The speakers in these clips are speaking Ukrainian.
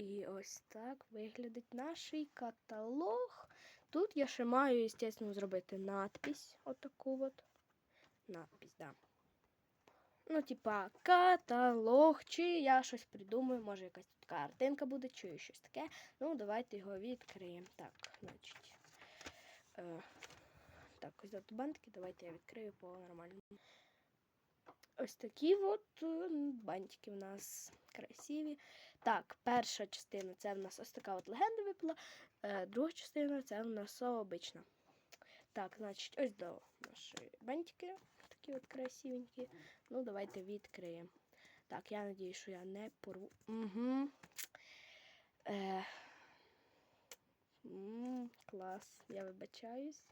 І ось так виглядить наш каталог. Тут я ще маю, звісно, зробити надпись. Отаку от. Надпись, да. Ну, типа, каталог, чи я щось придумаю, може якась тут картинка буде, чи щось таке. Ну, давайте його відкриємо. Так, значить. Е, так, ось тут бантики, давайте я відкрию по нормальному. Ось такі от бантики в нас красиві. Так, перша частина це в нас ось така от легенда випала. Е, друга частина це в нас обична. Так, значить, ось до нашої бантики. Такі от красивенькі. Ну, давайте відкриємо. Так, я надію, що я не порву. Угу. Е, м, клас, я вибачаюсь.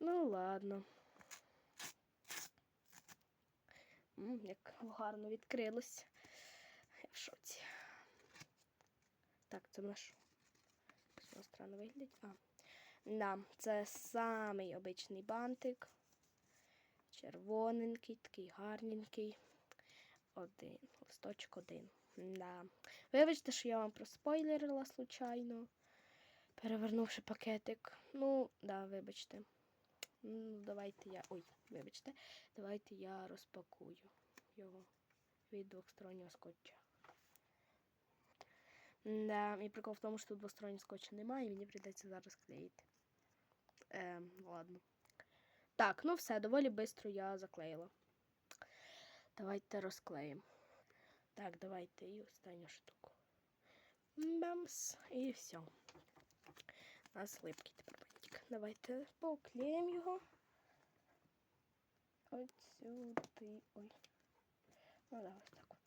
Ну, ладно. М, як гарно відкрилось. Я в шоці. Так, це воно странно виглядить. А. Да, це самий обичний бантик. Червоненький, такий гарненький. Один. Листочок один. Да. Вибачте, що я вам проспойлерила случайно. Перевернувши пакетик. Ну, да, вибачте. Ну, давайте я. Ой, вибачте. Давайте я розпакую його від двохстороннього скотча. Да, і прикол в тому, що тут двостороннього скотча немає, і мені прийдеться зараз клеїти. Ем, ладно. Так, ну все, доволі швидко я заклеїла. Давайте розклеїмо. Так, давайте і останню штуку. Бамс, і все. У нас липкий тепер бантик. Давайте поклеїмо його. От сюди. Ой. Ну да, ось так от.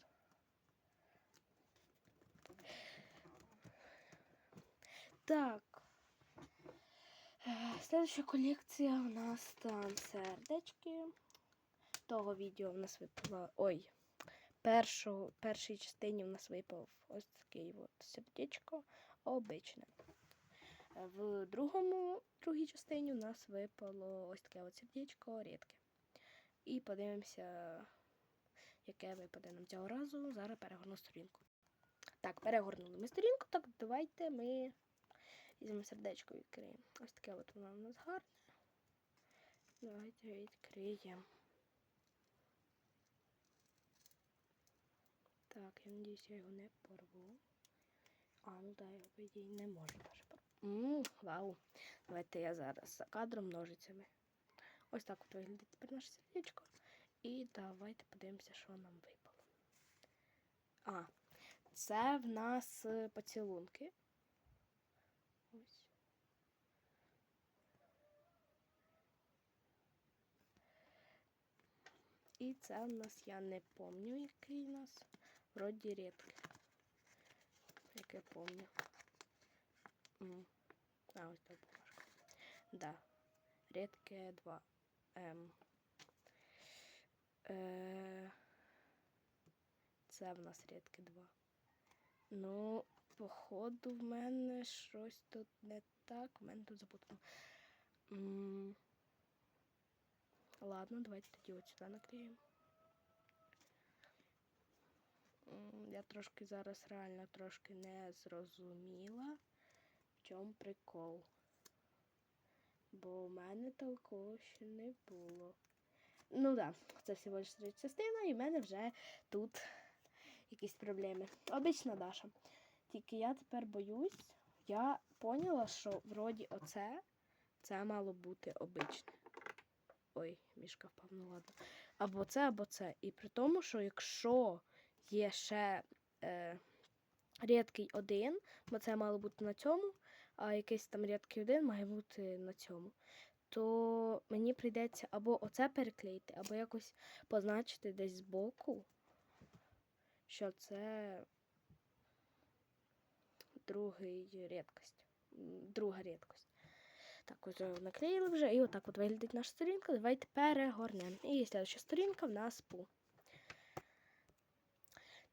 Так. Е, Следующая колекція у нас там сердечки. Того відео в нас випало. Ой. Першу, першій частині в нас випав ось такий от сердечко обичне. Е, В другому, другій частині у нас випало ось таке от сердечко рідке. І подивимося, яке випаде нам цього разу. Зараз перегорну сторінку. Так, перегорнули ми сторінку, так давайте ми візьмемо сердечко відкриємо. Ось таке от воно у нас гарне. Давайте відкриємо. Так, я надіюсь, я його не порву. А, ну да, його по ідеї не можу даже порвати. Вау. Давайте я зараз за кадром ножицями. Ось так от виглядає тепер наше сердечко. І давайте подивимося, що нам випало. А, це в нас е, поцілунки. Ось. І це в нас, я не пам'ятаю, який у нас. Вроді рідкий. Як я пам'ятаю. А, ось так бумажка. Да. Рідке 2. М. Е, Це в нас рідке 2. Ну, походу, в мене щось тут не так. В мене тут запутано. Ладно, давайте тоді от сюди наклеїмо. Я трошки зараз реально трошки не зрозуміла, в чому прикол. Бо у мене такого ще не було. Ну так, да, це всього лиш третя частина, і в мене вже тут якісь проблеми. Обична Даша. Тільки я тепер боюсь, я поняла, що вроді оце це мало бути обичне. Ой, мішка впав, ну ладно. Або це, або це. І при тому, що якщо є ще е, рідкий один, бо це мало бути на цьому, а якийсь там рідкий один має бути на цьому, то мені прийдеться або оце переклеїти, або якось позначити десь збоку, що це другий рідкость. Друга рідкость. Так, ось наклеїли вже, і отак от виглядить наша сторінка. Давайте перегорнемо. І слідча сторінка в нас пу.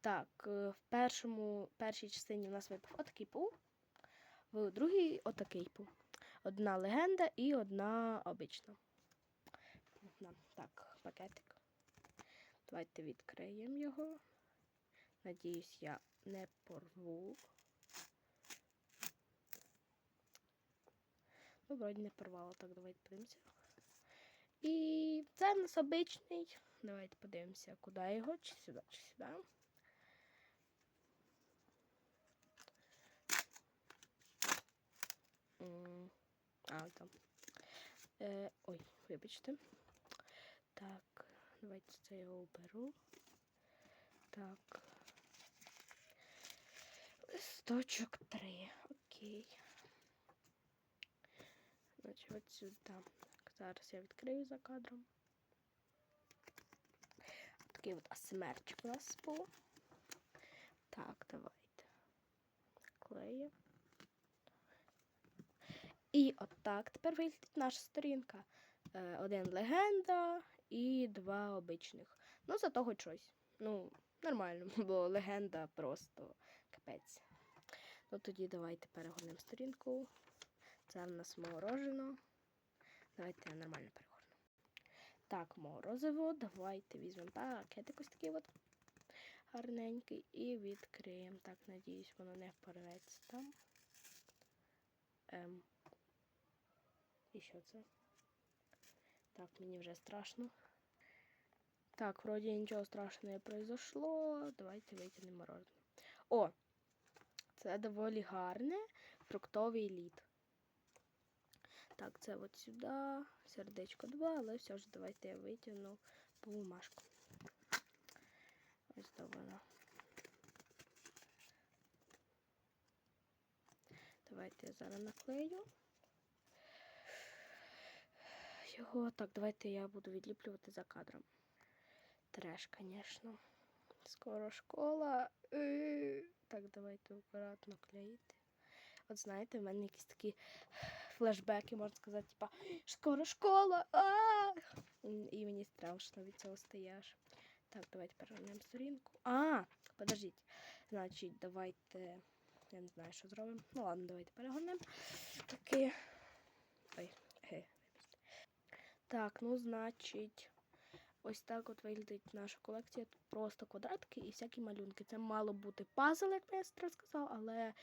Так, е, в першому, першій частині у нас випав отакий пу, в другій отакий пу. Одна легенда і одна обична. Так, пакетик. Давайте відкриємо його. Надіюсь, я не порву. Ну, вроді не порвала, так давайте подивимося. І це в нас обичний. Давайте подивимося, куди його, чи сюди, чи сюди. А, там. Е, ой, вибачте. Так, давайте це я оберу. Так. Листочок 3. Окей. Значить, от сюди. Так, зараз я відкрию за кадром. Такий от асмерчик у нас був. Так, давайте. Клею. І отак тепер виглядить наша сторінка. Е, один легенда і два обичних. Ну, зато хоч щось. Ну, нормально, бо легенда просто капець. Ну тоді давайте перегорнемо сторінку. Це в нас морожено. Давайте я нормально перегорну. Так, морозиво. Давайте візьмемо пакетик ось такий от гарненький і відкриємо. Так, надіюсь, воно не порветься там. Ем. І що це? Так, мені вже страшно. Так, вроді нічого страшного не произошло. Давайте витягнемо морозиво. О! Це доволі гарне фруктовий лід. Так, це от сюди, сердечко 2, але все ж давайте я витягну бумажку. Ось то вона. Давайте я зараз наклею. Його так, давайте я буду відліплювати за кадром. Треш, звісно. Скоро школа. Е, Так, давайте акуратно клеїти. От знаєте, в мене якісь такі флешбеки, можна сказати, типа скоро школа. І мені страшно від цього стаєш. Так, давайте перевернемо сторінку. А, подождіть. Значить, давайте. Я не знаю, що зробимо. Ну ладно, давайте перегорнемо. Такі. Ой. Так, ну, значить. Ось так от виглядить наша колекція. Тут просто квадратики і всякі малюнки. Це мало бути пазл, як я сказав, але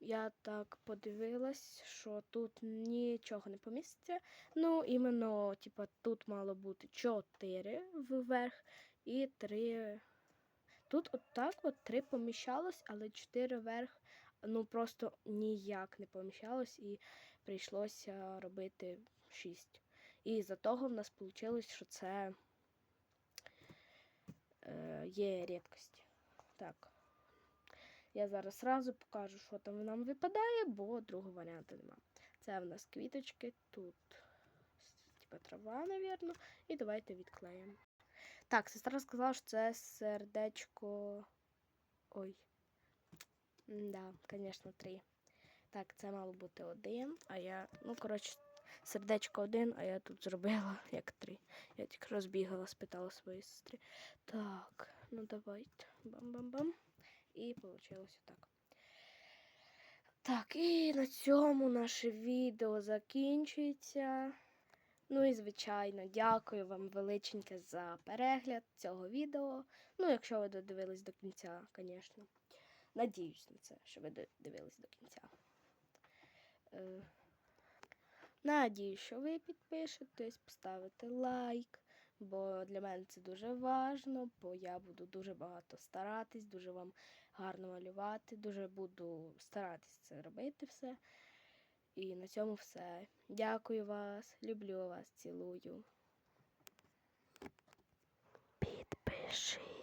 я так подивилась, що тут нічого не поміститься. Ну, іменно, типа, тут мало бути 4 вверх і 3. Тут от так от 3 поміщалось, але 4 вверх ну просто ніяк не поміщалось і прийшлося робити 6. І за того в нас вийшло, що це е, є рідкості. Так. Я зараз одразу покажу, що там нам випадає, бо другого варіанту нема. Це в нас квіточки, тут типа трава, напевно. І давайте відклеїмо. Так, сестра сказала, що це сердечко. Ой. Да, звісно, три. Так, це мало бути один, а я. Ну, коротше, сердечко один, а я тут зробила як три. Я тільки розбігала, спитала своєї сестри. Так, ну давайте. Бам-бам-бам. І вийшло так. Так, і на цьому наше відео закінчується. Ну і, звичайно, дякую вам величеньке за перегляд цього відео. Ну, якщо ви додивились до кінця, звісно. Надіюсь на це, що ви додивились до кінця. Надіюсь, що ви підпишетесь, поставите лайк, бо для мене це дуже важливо, бо я буду дуже багато старатись, дуже вам гарно малювати, дуже буду старатись це робити все. І на цьому все. Дякую вас, люблю вас, цілую. Підпиши.